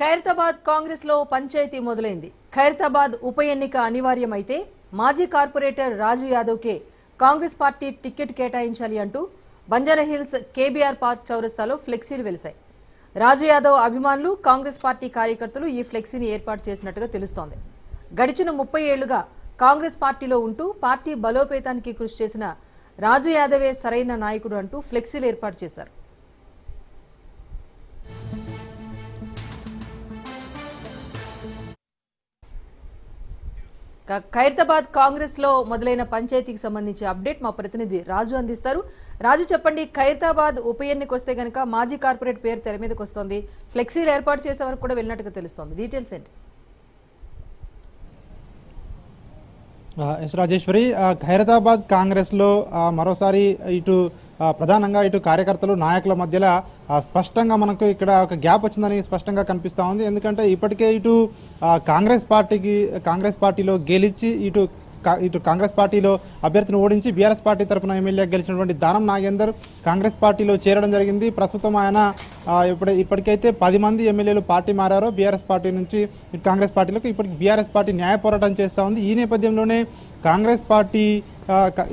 ఖైరతాబాద్ కాంగ్రెస్లో పంచాయతీ మొదలైంది. ఖైరతాబాద్ ఉప ఎన్నిక అనివార్యమైతే మాజీ కార్పొరేటర్ రాజు యాదవ్కే కాంగ్రెస్ పార్టీ టికెట్ కేటాయించాలి అంటూ బంజారాహిల్స్ కేబీఆర్ పార్క్ చౌరస్తాలో ఫ్లెక్సీలు వెలిశాయి. రాజు యాదవ్ అభిమానులు కాంగ్రెస్ పార్టీ కార్యకర్తలు ఈ ఫ్లెక్సీని ఏర్పాటు చేసినట్టుగా తెలుస్తోంది. గడిచిన ముప్పై ఏళ్ళుగా కాంగ్రెస్ పార్టీలో ఉంటూ పార్టీ బలోపేతానికి కృషి చేసిన రాజు యాదవే సరైన నాయకుడు అంటూ ఫ్లెక్సీలు ఏర్పాటు చేశారు. ఖైరతాబాద్ కాంగ్రెస్లో మొదలైన పంచాయతీకి సంబంధించి అప్డేట్ మా ప్రతినిధి రాజు అందిస్తారు. రాజు చెప్పండి ఖైరతాబాద్ ఉప ఎన్నిక వస్తే గనక మాజీ కార్పొరేట్ పేరు తెర మీదకి వస్తుంది. ఫ్లెక్సీలు ఏర్పాటు చేసే వరకు కూడా వెళ్ళినట్టుగా తెలుస్తోంది. డీటెయిల్స్ ఏంటి? ఎస్ రాజేశ్వరి ఖైరతాబాద్ కాంగ్రెస్లో మరోసారి ఇటు ప్రధానంగా ఇటు కార్యకర్తలు నాయకుల మధ్యలో స్పష్టంగా మనకు ఇక్కడ ఒక గ్యాప్ వచ్చిందని స్పష్టంగా కనిపిస్తూ ఉంది. ఎందుకంటే ఇప్పటికే ఇటు కాంగ్రెస్ పార్టీకి కాంగ్రెస్ పార్టీలో గెలిచి ఇటు ఇటు కాంగ్రెస్ పార్టీలో అభ్యర్థిని ఓడించి బీఆర్ఎస్ పార్టీ తరఫున ఎమ్మెల్యే గెలిచినటువంటి దానం నాగేందర్ కాంగ్రెస్ పార్టీలో చేరడం జరిగింది. ప్రస్తుతం ఆయన ఇప్పుడు ఇప్పటికైతే పది మంది ఎమ్మెల్యేలు పార్టీ మారారో. బీఆర్ఎస్ పార్టీ నుంచి ఇటు కాంగ్రెస్ పార్టీలోకి ఇప్పటికి బీఆర్ఎస్ పార్టీ న్యాయ పోరాటం చేస్తూ ఉంది. ఈ నేపథ్యంలోనే కాంగ్రెస్ పార్టీ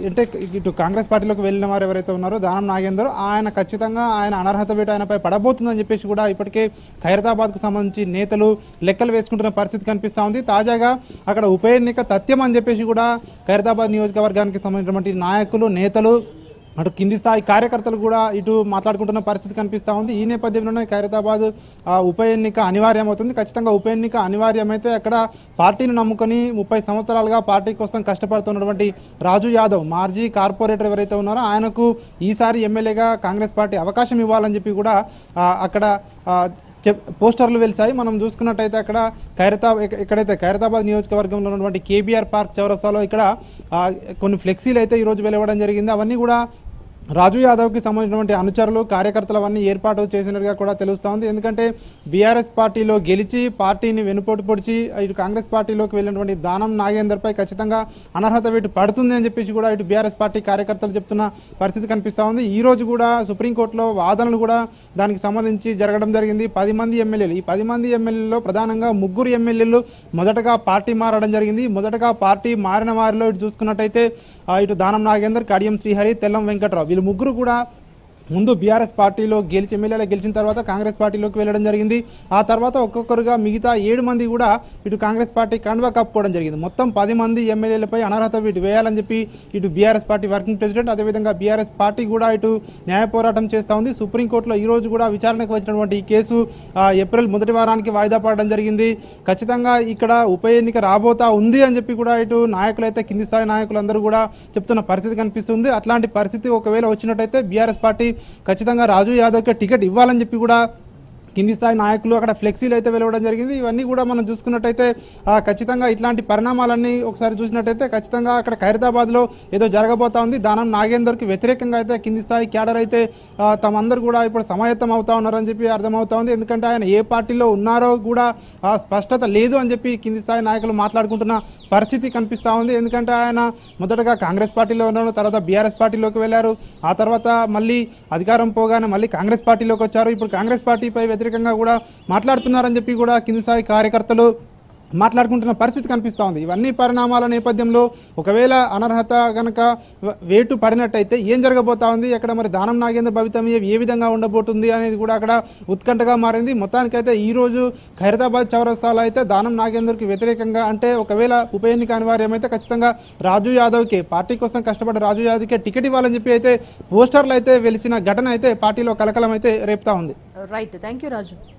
అంటే ఇటు కాంగ్రెస్ పార్టీలోకి వెళ్ళిన వారు ఎవరైతే ఉన్నారో దానం నాగేందర్ ఆయన ఖచ్చితంగా ఆయన అనర్హత వేట ఆయనపై పడబోతుందని చెప్పేసి కూడా ఇప్పటికే ఖైరతాబాద్కు సంబంధించి నేతలు లెక్కలు వేసుకుంటున్న పరిస్థితి కనిపిస్తూ ఉంది. తాజాగా అక్కడ ఉప ఎన్నిక తథ్యం అని చెప్పేసి కూడా ఖైరతాబాద్ నియోజకవర్గానికి సంబంధించినటువంటి నాయకులు నేతలు అటు కింది స్థాయి కార్యకర్తలు కూడా ఇటు మాట్లాడుకుంటున్న పరిస్థితి కనిపిస్తూ ఉంది. ఈ నేపథ్యంలోనే ఖైరతాబాద్ ఉప ఎన్నిక అనివార్యమవుతుంది. ఖచ్చితంగా ఉప ఎన్నిక అనివార్యమైతే అక్కడ పార్టీని నమ్ముకొని ముప్పై సంవత్సరాలుగా పార్టీ కోసం కష్టపడుతున్నటువంటి రాజు యాదవ్ మాజీ కార్పొరేటర్ ఎవరైతే ఉన్నారో ఆయనకు ఈసారి ఎమ్మెల్యేగా కాంగ్రెస్ పార్టీ అవకాశం ఇవ్వాలని చెప్పి కూడా అక్కడ చెప్ పోస్టర్లు వెలిసాయి మనం చూసుకున్నట్టయితే అక్కడ ఖైరతా ఎక్కడైతే ఖైరతాబాద్ నియోజకవర్గంలో ఉన్నటువంటి కేబీఆర్ పార్క్ చౌరస్తాలో ఇక్కడ కొన్ని ఫ్లెక్సీలు అయితే ఈరోజు వెలువడం జరిగింది. అవన్నీ కూడా రాజు యాదవ్కి సంబంధించినటువంటి అనుచరులు కార్యకర్తలవన్నీ ఏర్పాటు చేసినట్టుగా కూడా తెలుస్తూ ఉంది. ఎందుకంటే బీఆర్ఎస్ పార్టీలో గెలిచి పార్టీని వెనుపోటు పొడిచి ఇటు కాంగ్రెస్ పార్టీలోకి వెళ్ళినటువంటి దానం నాగేందర్పై ఖచ్చితంగా అనర్హత వీటి పడుతుంది అని చెప్పేసి కూడా ఇటు బీఆర్ఎస్ పార్టీ కార్యకర్తలు చెప్తున్న పరిస్థితి కనిపిస్తూ ఉంది. ఈ రోజు కూడా సుప్రీంకోర్టులో వాదనలు కూడా దానికి సంబంధించి జరగడం జరిగింది. పది మంది ఎమ్మెల్యేలు ఈ పది మంది ఎమ్మెల్యేలలో ప్రధానంగా ముగ్గురు ఎమ్మెల్యేలు మొదటగా పార్టీ మారడం జరిగింది. మొదటగా పార్టీ మారిన వారిలో ఇటు చూసుకున్నట్టయితే ఇటు దానం నాగేందర్ కడియం శ్రీహరి తెల్లం వెంకట్రావు. వీళ్ళు ముగ్గురు కూడా ముందు బీఆర్ఎస్ పార్టీలో గెలిచి ఎమ్మెల్యేలు గెలిచిన తర్వాత కాంగ్రెస్ పార్టీలోకి వెళ్ళడం జరిగింది. ఆ తర్వాత ఒక్కొక్కరుగా మిగతా ఏడు మంది కూడా ఇటు కాంగ్రెస్ పార్టీ కండువా కప్పుకోవడం జరిగింది. మొత్తం పది మంది ఎమ్మెల్యేలపై అనర్హత వీటి వేయాలని చెప్పి ఇటు బీఆర్ఎస్ పార్టీ వర్కింగ్ ప్రెసిడెంట్ అదేవిధంగా బీఆర్ఎస్ పార్టీ కూడా ఇటు న్యాయ పోరాటం చేస్తూ ఉంది. సుప్రీంకోర్టులో ఈ రోజు కూడా విచారణకు వచ్చినటువంటి ఈ కేసు ఆ, ఏప్రిల్ మొదటి వారానికి వాయిదా పడడం జరిగింది. ఖచ్చితంగా ఇక్కడ ఉప ఎన్నిక రాబోతా ఉంది అని చెప్పి కూడా ఇటు నాయకులైతే కింది స్థాయి నాయకులందరూ కూడా చెప్తున్న పరిస్థితి కనిపిస్తుంది. అట్లాంటి పరిస్థితి ఒకవేళ వచ్చినట్టయితే బీఆర్ఎస్ పార్టీ ఖచ్చితంగా రాజు యాదవ్కి టికెట్ ఇవ్వాలని చెప్పి కూడా కింది స్థాయి నాయకులు అక్కడ ఫ్లెక్సీలు అయితే వెలవడం జరిగింది. ఇవన్నీ కూడా మనం చూసుకున్నట్టయితే ఖచ్చితంగా ఇట్లాంటి పరిణామాలన్నీ ఒకసారి చూసినట్టయితే ఖచ్చితంగా అక్కడ ఖైరతాబాద్లో ఏదో జరగబోతా ఉంది. దానం నాగేందర్కి వ్యతిరేకంగా అయితే కింది స్థాయి క్యాడర్ అయితే తమందరూ కూడా ఇప్పుడు సమాయత్తం అవుతా ఉన్నారని చెప్పి అర్థమవుతా ఉంది. ఎందుకంటే ఆయన ఏ పార్టీలో ఉన్నారో కూడా స్పష్టత లేదు అని చెప్పి కింది స్థాయి నాయకులు మాట్లాడుకుంటున్న పరిస్థితి కనిపిస్తూ ఉంది. ఎందుకంటే ఆయన మొదటగా కాంగ్రెస్ పార్టీలో ఉన్నారు తర్వాత బీఆర్ఎస్ పార్టీలోకి వెళ్ళారు. ఆ తర్వాత మళ్ళీ అధికారం పోగానే మళ్ళీ కాంగ్రెస్ పార్టీలోకి వచ్చారు. ఇప్పుడు కాంగ్రెస్ పార్టీపై వ్యతిరేకంగా కూడా మాట్లాడుతున్నారని చెప్పి కూడా కింది స్థాయి కార్యకర్తలు మాట్లాడుకుంటున్న పరిస్థితి కనిపిస్తూ ఉంది. ఇవన్నీ పరిణామాల నేపథ్యంలో ఒకవేళ అనర్హత గనక వేటు పడినట్టయితే ఏం జరగబోతా ఉంది? అక్కడ మరి దానం నాగేంద్ర భవితం ఏ- విధంగా ఉండబోతుంది అనేది కూడా అక్కడ ఉత్కంఠగా మారింది. మొత్తానికైతే ఈరోజు ఖైరతాబాద్ చౌరస్తాలో అయితే దానం నాగేందర్కి వ్యతిరేకంగా అంటే ఒకవేళ ఉప ఎన్నిక అనివార్యమైతే ఖచ్చితంగా రాజు యాదవ్కి పార్టీ కోసం కష్టపడ్డ రాజు యాదవ్కే టికెట్ ఇవ్వాలని చెప్పి అయితే పోస్టర్లు అయితే వెలిసిన ఘటన అయితే పార్టీలో కలకలం అయితే రేపుతా ఉంది. రైట్. Thank you Raju.